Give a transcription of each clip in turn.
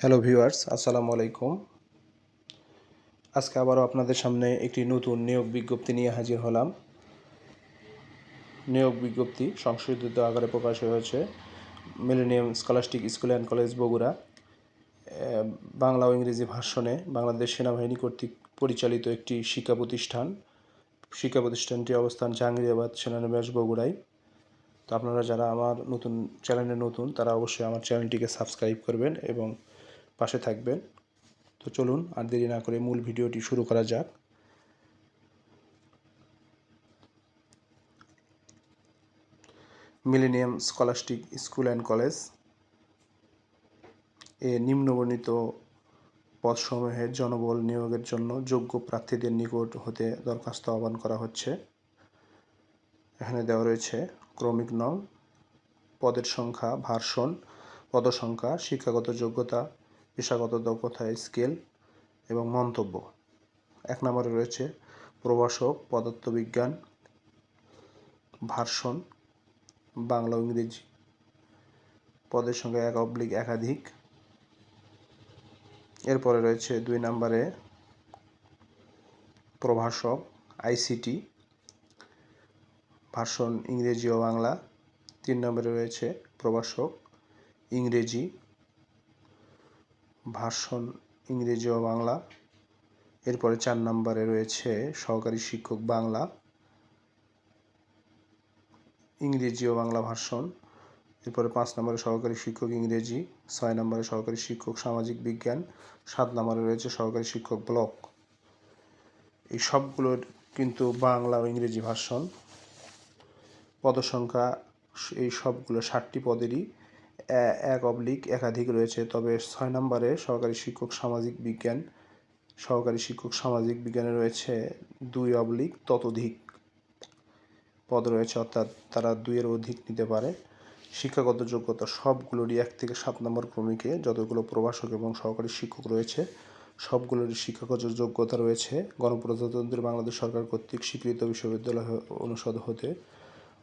Hello viewers আসসালামু আলাইকুম আজকে আবারও আপনাদের সামনে একটি নতুন নিয়োগ বিজ্ঞপ্তি নিয়ে হাজির হলাম। নিয়োগ বিজ্ঞপ্তি সংশোধিত আকারে প্রকাশ হয়েছে millennium scholastic school and college Bogura. Bangla ও ইংরেজি ভাষণে বাংলাদেশ সেনাবাহিনী কর্তৃক পরিচালিত একটি শিক্ষা প্রতিষ্ঠান। শিক্ষা প্রতিষ্ঠানটি অবস্থান জাহাঙ্গীরাবাদ সেনানিবাস বগুড়ায়। তো আপনারা যারা আমার নতুন চ্যানেলে নতুন, তারা অবশ্যই আমার চ্যানেলটিকে সাবস্ক্রাইব করবেন এবং পাশে থাকবেন। তো চলুন আর দেরি না করে মূল ভিডিওটি শুরু করা যাক। Millennium scholastic school and college এ নিম্নবর্ণিত পদসমূহের জনবল নিয়োগের জন্য যোগ্য প্রার্থীদের নিকট হতে দরখাস্ত আহ্বান করা হচ্ছে। এখানে দেওয়া রয়েছে ক্রমিক নং, পদের সংখ্যা, ভার্সন, পদসংখ্যা, শিক্ষাগত যোগ্যতা পেশাগত দক্ষতা, স্কেল এবং মন্তব্য। এক নম্বরে রয়েছে প্রভাষক, পদার্থবিজ্ঞান, ভার্সন, বাংলা ইংরেজি। পদের সঙ্গে এক অবলিক একাধিক। এরপরে রয়েছে দুই নম্বরে প্রভাষক, আইসিটি ভাষণ ইংরেজি ও বাংলা। তিন নম্বরে রয়েছে প্রভাষক, ইংরেজি। ভাষণ ইংরেজি ও বাংলা। এরপরে চার নম্বরে রয়েছে সহকারী শিক্ষক বাংলা, ইংরেজি ও বাংলা ভাষণ এরপরে পাঁচ নম্বরে সহকারী শিক্ষক ইংরেজি, ছয় নম্বরে সহকারী শিক্ষক সামাজিক বিজ্ঞান, সাত নম্বরে রয়েছে সহকারী শিক্ষক ব্লক। এই সবগুলোর কিন্তু বাংলা ও ইংরেজি ভাষণ পদসংখ্যা, এই সবগুলো ষাটটি পদেরই এক অবলিক একাধিক রয়েছে, তবে ছয় নম্বরে সহকারী শিক্ষক সামাজিক বিজ্ঞান, সহকারী শিক্ষক সামাজিক বিজ্ঞানে রয়েছে দুই অবলিক ততোধিক পদ রয়েছে, অর্থাৎ তারা দুইয়ের অধিক নিতে পারে। শিক্ষাগত যোগ্যতা সবগুলোরই এক থেকে সাত নম্বর ক্রমিকে যতগুলো প্রভাষক এবং সহকারী শিক্ষক রয়েছে, সবগুলোরই শিক্ষাগত যোগ্যতা রয়েছে। গণপ্রজাতন্ত্রী বাংলাদেশ সরকার কর্তৃক স্বীকৃত বিশ্ববিদ্যালয় অনুষদ হতে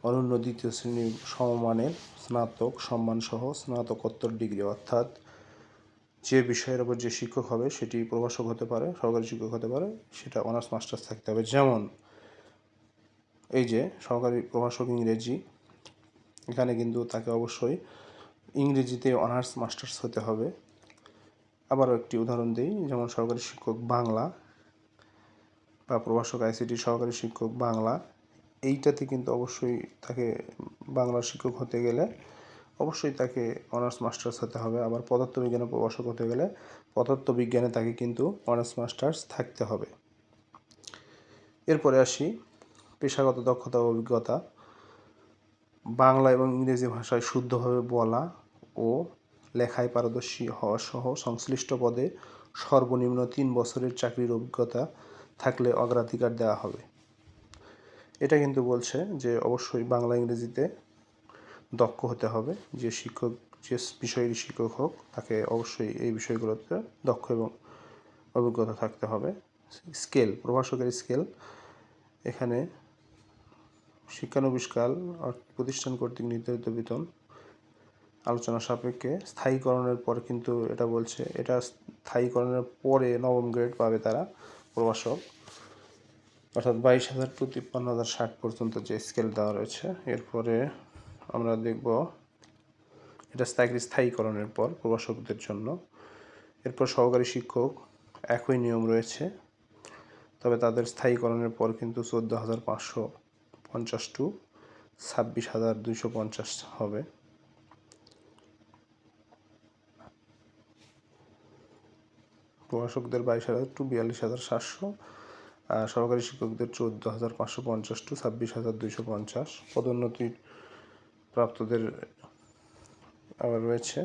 অনন্য দ্বিতীয় শ্রেণির সমমানের স্নাতক, সম্মানসহ স্নাতকোত্তর ডিগ্রি, অর্থাৎ যে বিষয়ের ওপর যে শিক্ষক হবে সেটি প্রভাষক হতে পারে, সহকারী শিক্ষক হতে পারে, সেটা অনার্স, মাস্টার্স থাকতে হবে। যেমন এই যে সহকারী প্রভাষক ইংরেজি, এখানে কিন্তু তাকে অবশ্যই ইংরেজিতে অনার্স, মাস্টার্স হতে হবে। আবারও একটি উদাহরণ দিই, যেমন সহকারী শিক্ষক বাংলা বা প্রভাষক আইসিটি সহকারী শিক্ষক বাংলা। এইটাতে কিন্তু অবশ্যই তাকে বাংলা শিক্ষক হতে গেলে অবশ্যই তাকে অনার্স মাস্টার্স হতে হবে। আবার পদার্থবিজ্ঞানে প্রভাষক হতে গেলে পদার্থবিজ্ঞানে তাকে কিন্তু অনার্স মাস্টার্স থাকতে হবে। এরপরে আসি পেশাগত দক্ষতা ও অভিজ্ঞতা। বাংলা এবং ইংরেজি ভাষায় শুদ্ধভাবে বলা ও লেখায় পারদর্শী হওয়া সহ সংশ্লিষ্ট পদে সর্বনিম্ন তিন বছরের চাকরির অভিজ্ঞতা থাকলে অগ্রাধিকার দেওয়া হবে। এটা কিন্তু বলছে যে অবশ্যই বাংলা ইংরেজিতে দক্ষ হতে হবে, যে শিক্ষক, যে বিষয়েরই শিক্ষক হোক, তাকে অবশ্যই এই বিষয়গুলোতে দক্ষ এবং অভিজ্ঞতা থাকতে হবে। স্কেল, প্রভাষকের স্কেল। এখানে শিক্ষানবিষ্কাল প্রতিষ্ঠান কর্তৃক নির্ধারিত বেতন আলোচনা সাপেক্ষে স্থায়ীকরণের পর কিন্তু এটা বলছে, এটা স্থায়ীকরণের পরে নবম গ্রেড পাবে তারা প্রভাষক। অর্থাৎ বাইশ হাজার টু তিপ্পান্ন হাজার ষাট পর্যন্ত যে স্কেল দেওয়া রয়েছে, এরপরে আমরা দেখব এটা স্থায়ী স্থায়ীকরণের পর প্রভাষকদের জন্য। এরপর সহকারী শিক্ষক, একই নিয়ম রয়েছে, তবে তাদের স্থায়ীকরণের পর কিন্তু চোদ্দ হাজার পাঁচশো পঞ্চাশ টু ছাব্বিশ হাজার দুইশো পঞ্চাশ হবে। প্রভাষকদের বাইশ হাজার টু বিয়াল্লিশ হাজার সাতশো আর সহকারী শিক্ষকদের চোদ্দ হাজার পাঁচশো পঞ্চাশ টু ছাব্বিশ হাজার দুইশো পঞ্চাশ। পদোন্নতি প্রাপ্তদের আবার রয়েছে।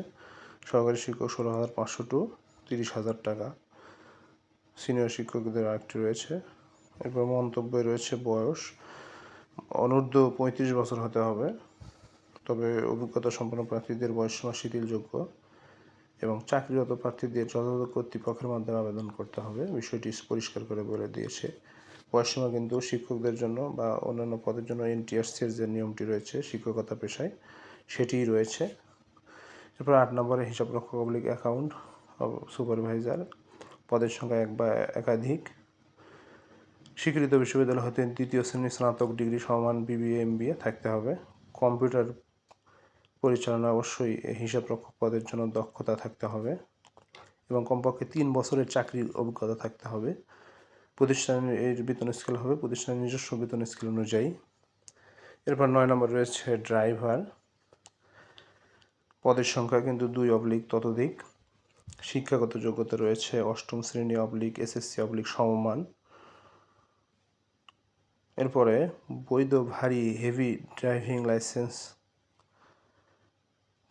সহকারী শিক্ষক ষোলো হাজার পাঁচশো টু তিরিশ হাজার টাকা। সিনিয়র শিক্ষকদের আরেকটি রয়েছে। এরপর মন্তব্যে রয়েছে বয়স। অনূর্ধ্ব পঁয়ত্রিশ বছর হতে হবে। তবে অভিজ্ঞতা সম্পন্ন প্রার্থীদের বয়সসীমা শিথিলযোগ্য। এবং চাকরিরত প্রার্থীদের যথাযথ কর্তৃপক্ষের মাধ্যমে আবেদন করতে হবে। বিষয়টি পরিষ্কার করে বলে দিয়েছে। বয়সসীমা কিন্তু শিক্ষকদের জন্য বা অন্যান্য পদের জন্য এনটিআরসির যে নিয়মটি রয়েছে, শিক্ষকতা পেশায়, সেটিই রয়েছে। এরপর আট নম্বরে হিসাব রক্ষক অবলিক অ্যাকাউন্ট সুপারভাইজার পদের সংখ্যা এক বা একাধিক। স্বীকৃত বিশ্ববিদ্যালয় হতে দ্বিতীয় শ্রেণির স্নাতক ডিগ্রি সমান বিবিএ, এমবিএ থাকতে হবে। কম্পিউটার পরিচালনা অবশ্যই হিসাব রক্ষক পদের জন্য দক্ষতা থাকতে হবে এবং কমপক্ষে তিন বছরের চাকরির অভিজ্ঞতা থাকতে হবে। প্রতিষ্ঠানের এর বেতন স্কেল হবে, প্রতিষ্ঠানের নিজস্ব বেতন স্কেল অনুযায়ী। এরপর নয় নম্বর রয়েছে ড্রাইভার পদের সংখ্যা কিন্তু দুই অবলিক ততোধিক। শিক্ষাগত যোগ্যতা রয়েছে অষ্টম শ্রেণি অবলিক এসএসসি অবলিক সমমান। এরপরে বৈধ ভারী হেভি ড্রাইভিং লাইসেন্স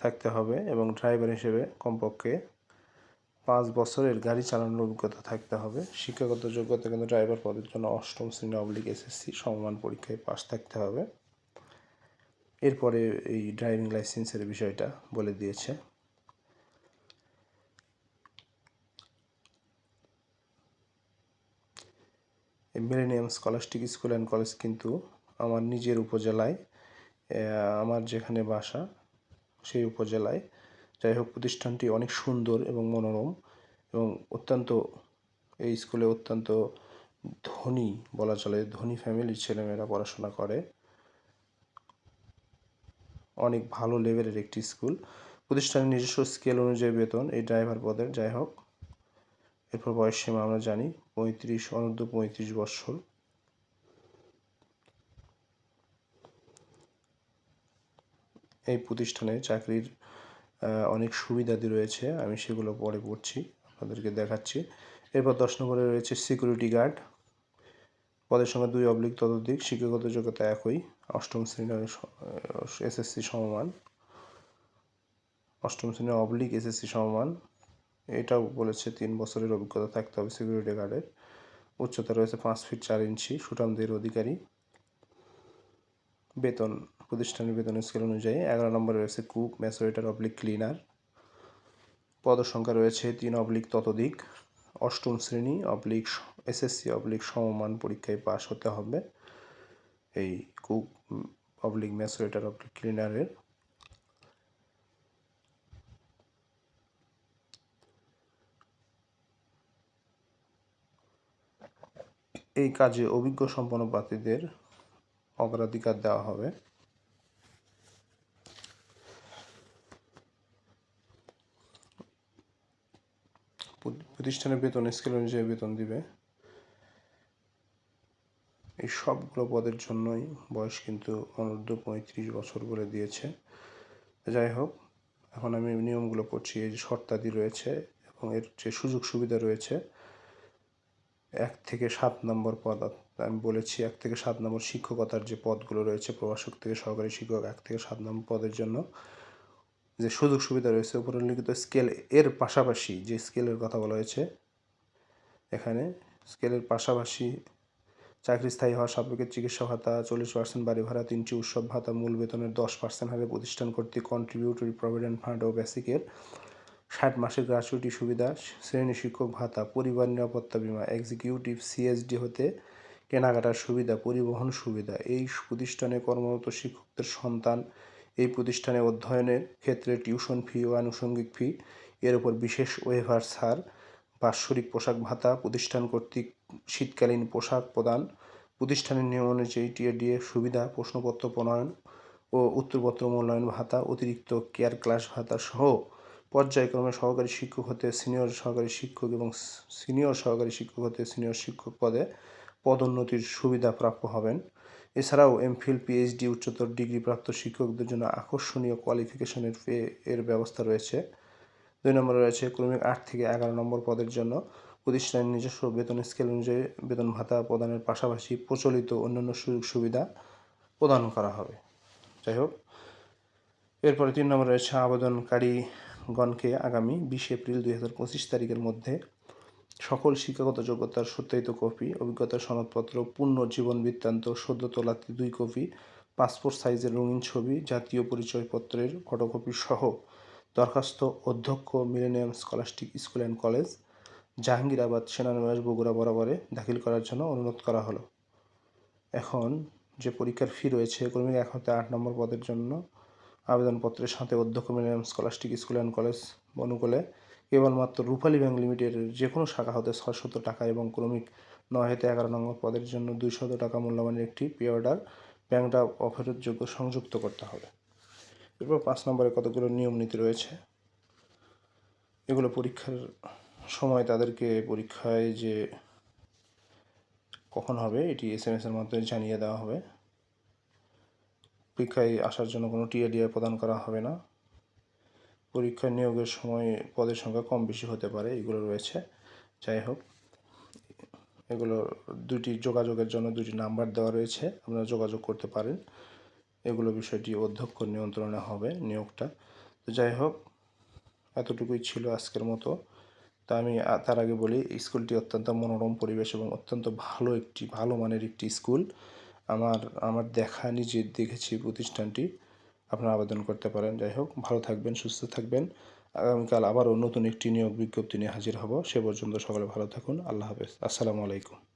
থাকতে হবে এবং ড্রাইভার হিসেবে কমপক্ষে পাঁচ বছরের গাড়ি চালানোর অভিজ্ঞতা থাকতে হবে। শিক্ষাগত যোগ্যতা কিন্তু ড্রাইভার পদের জন্য অষ্টম শ্রেণি অবলিক এসএসসি সমমান পরীক্ষায় পাশ থাকতে হবে। এরপরে এই ড্রাইভিং লাইসেন্সের বিষয়টা বলে দিয়েছে। Millennium scholastic school and college কিন্তু আমার নিজের উপজেলায় আমার যেখানে বাসা সেই উপজেলায়। যাই হোক, প্রতিষ্ঠানটি অনেক সুন্দর এবং মনোরম এবং অত্যন্ত, এই স্কুলে অত্যন্ত ধনী বলা চলে, ধনী ফ্যামিলির ছেলেমেয়েরা পড়াশোনা করে। অনেক ভালো লেভেলের একটি স্কুল। প্রতিষ্ঠানের নিজস্ব স্কেল অনুযায়ী বেতন এই ড্রাইভার পদের। যাই হোক, এরপর বয়স সীমা আমরা জানি, পঁয়ত্রিশ, অনূর্ধ্ব পঁয়ত্রিশ বৎসর। এই প্রতিষ্ঠানে চাকরির অনেক সুবিধাদি রয়েছে, আমি সেগুলো পরে পড়ছি, আপনাদেরকে দেখাচ্ছি। এরপর দশ নম্বরে রয়েছে সিকিউরিটি গার্ড পদের সংখ্যা দুই অবলিক ততোধিক, শিক্ষাগত যোগ্যতা একই, অষ্টম শ্রেণির এসএসসি সমমান। অষ্টম শ্রেণির অবলিক এসএসসি সমমান, এটাও বলেছে তিন বছরের অভিজ্ঞতা থাকতে হবে সিকিউরিটি গার্ডের উচ্চতা রয়েছে পাঁচ ফিট চার ইঞ্চি, সুঠামদের অধিকারী। বেতন, প্রতিষ্ঠানের বেতন স্কেল অনুযায়ী এগারো নম্বরে রয়েছে কুক ম্যাসোরেটার অবলিক ক্লিনার। পদসংখ্যা রয়েছে তিন অবলিক ততোধিক, অষ্টম শ্রেণি অবলিক এসএসসি অবলিক সমমান পরীক্ষায় পাশ হতে হবে এই কুক অবলিক ম্যাসোরেটার অবলিক ক্লিনারের। এই কাজে অভিজ্ঞ সম্পন্ন প্রার্থীদের অগ্রাধিকার দেওয়া হবে। প্রতি- প্রতিষ্ঠানের বেতন, স্কেল অনুযায়ী বেতন দিবে। এই সবগুলো পদের জন্যই বয়স কিন্তু অনূর্ধ্ব পঁয়ত্রিশ বছর বলে দিয়েছে। যাই হোক, এখন আমি নিয়মগুলো পড়ছি এই যে শর্তাদি রয়েছে এবং এর যে সুযোগ সুবিধা রয়েছে, এক থেকে সাত নম্বর পদ আমি বলেছি, এক থেকে সাত নম্বর শিক্ষকতার যে পদগুলো রয়েছে, প্রভাষক থেকে সহকারী শিক্ষক এক থেকে সাত নম্বর পদের জন্য যে সুযোগ সুবিধা রয়েছে উপরে উল্লিখিত স্কেল এর পাশাপাশি যে স্কেলের কথা বলা হয়েছে, এখানে স্কেলের পাশাপাশি চাকরি স্থায়ী হওয়া সাপেক্ষে চিকিৎসা ভাতা, চল্লিশ পার্সেন্ট বাড়ি ভাড়া, তিনটি উৎসব ভাতা, মূল বেতনের দশ পার্সেন্ট হারে প্রতিষ্ঠান কর্তৃক কন্ট্রিবিউটরি প্রভিডেন্ট ফান্ড ও বেসিকের ষাট মাসের গ্রাচুইটি সুবিধা, শ্রেণি শিক্ষক ভাতা, পরিবার নিরাপত্তা বীমা এক্সিকিউটিভ সিএসডি হতে কেনাকাটার সুবিধা, পরিবহন সুবিধা, এই প্রতিষ্ঠানে কর্মরত শিক্ষকদের সন্তান, এই প্রতিষ্ঠানে অধ্যয়নের ক্ষেত্রে টিউশন ফি ও আনুষঙ্গিক ফি, এর উপর বিশেষ ওয়েভার ছাড়, বাৎসরিক পোশাক ভাতা, প্রতিষ্ঠান কর্তৃক শীতকালীন পোশাক প্রদান, প্রতিষ্ঠানের নিয়ম অনুযায়ী টিএডিএ সুবিধা, প্রশ্নপত্র প্রণয়ন ও উত্তরপত্র মূল্যায়ন ভাতা, অতিরিক্ত কেয়ার ক্লাস ভাতা সহ পর্যায়ক্রমে সহকারী শিক্ষক হতে সিনিয়র সহকারী শিক্ষক এবং সিনিয়র সহকারী শিক্ষক হতে সিনিয়র শিক্ষক পদে পদোন্নতির সুবিধা প্রাপ্য হবেন। এছাড়াও এমফিল, পিএইচডি, উচ্চতর ডিগ্রিপ্রাপ্ত শিক্ষকদের জন্য আকর্ষণীয় কোয়ালিফিকেশনের পে এর ব্যবস্থা রয়েছে। দুই নম্বরে রয়েছে ক্রমিক আট থেকে এগারো নম্বর পদের জন্য প্রতিষ্ঠানের নিজস্ব বেতন স্কেল অনুযায়ী বেতন ভাতা প্রদানের পাশাপাশি প্রচলিত অন্যান্য সুযোগ সুবিধা প্রদান করা হবে। যাই হোক, এরপরে তিন নম্বরে রয়েছে আবেদনকারীগণকে আগামী বিশ এপ্রিল দুই হাজার পঁচিশ তারিখের মধ্যে সকল শিক্ষাগত যোগ্যতার সত্যায়িত কপি অভিজ্ঞতার সনদপত্র, পূর্ণ জীবন বৃত্তান্ত, সদ্য তোলাতে দুই কপি, পাসপোর্ট সাইজের রঙিন ছবি, জাতীয় পরিচয়পত্রের ফটোকপি সহ দরখাস্ত অধ্যক্ষ millennium scholastic school and college, Jahangirabad সেনানিবাস Bogura বরাবরে দাখিল করার জন্য অনুরোধ করা হলো। এখন যে পরীক্ষার ফি রয়েছে, ক্রমিক এক হতে আট নম্বর পদের জন্য আবেদনপত্রের সাথে অধ্যক্ষ millennium scholastic school and college অনুকূলে কেবলমাত্র রূপালী ব্যাংক লিমিটেডের যে কোনো শাখা হতে ছশত টাকা এবং ক্রমিক নয় হতে এগারো নম্বর পদের জন্য দুইশত টাকা মূল্যমানের একটি পে অর্ডার ব্যাংকটা অফেরতযোগ্য সংযুক্ত করতে হবে। এরপর পাঁচ নম্বরে কতগুলো নিয়ম নীতি রয়েছে? এগুলো পরীক্ষার সময় তাদেরকে পরীক্ষায় যে কখন হবে এটি এস এম এসের মাধ্যমে জানিয়ে দেওয়া হবে। পরীক্ষায় আসার জন্য কোনো টিএডিআই প্রদান করা হবে না। পরীক্ষা নিয়োগের সময় পদের সংখ্যা কম বেশি হতে পারে, এগুলো রয়েছে। যাই হোক, এগুলো দুটি যোগাযোগের জন্য দুটি নাম্বার দেওয়া রয়েছে, আপনারা যোগাযোগ করতে পারেন। এগুলো বিষয়টি অধ্যক্ষ নিয়ন্ত্রণে হবে নিয়োগটা। তো যাই হোক, এতটুকুই ছিল আজকের মতো। তা আমি তার আগে বলি, স্কুলটি অত্যন্ত মনোরম পরিবেশ এবং অত্যন্ত ভালো একটি, ভালো মানের একটি স্কুল। আমার আমার দেখা নিজে দেখেছি প্রতিষ্ঠানটি। আপনারা আবেদন করতে পারেন। যাই হোক, ভালো থাকবেন, সুস্থ থাকবেন। আগামীকাল আবারও নতুন একটি নিয়োগ বিজ্ঞপ্তি নিয়ে হাজির হব। সে পর্যন্ত সকলে ভালো থাকুন। আল্লাহ হাফেজ। আসসালামু আলাইকুম।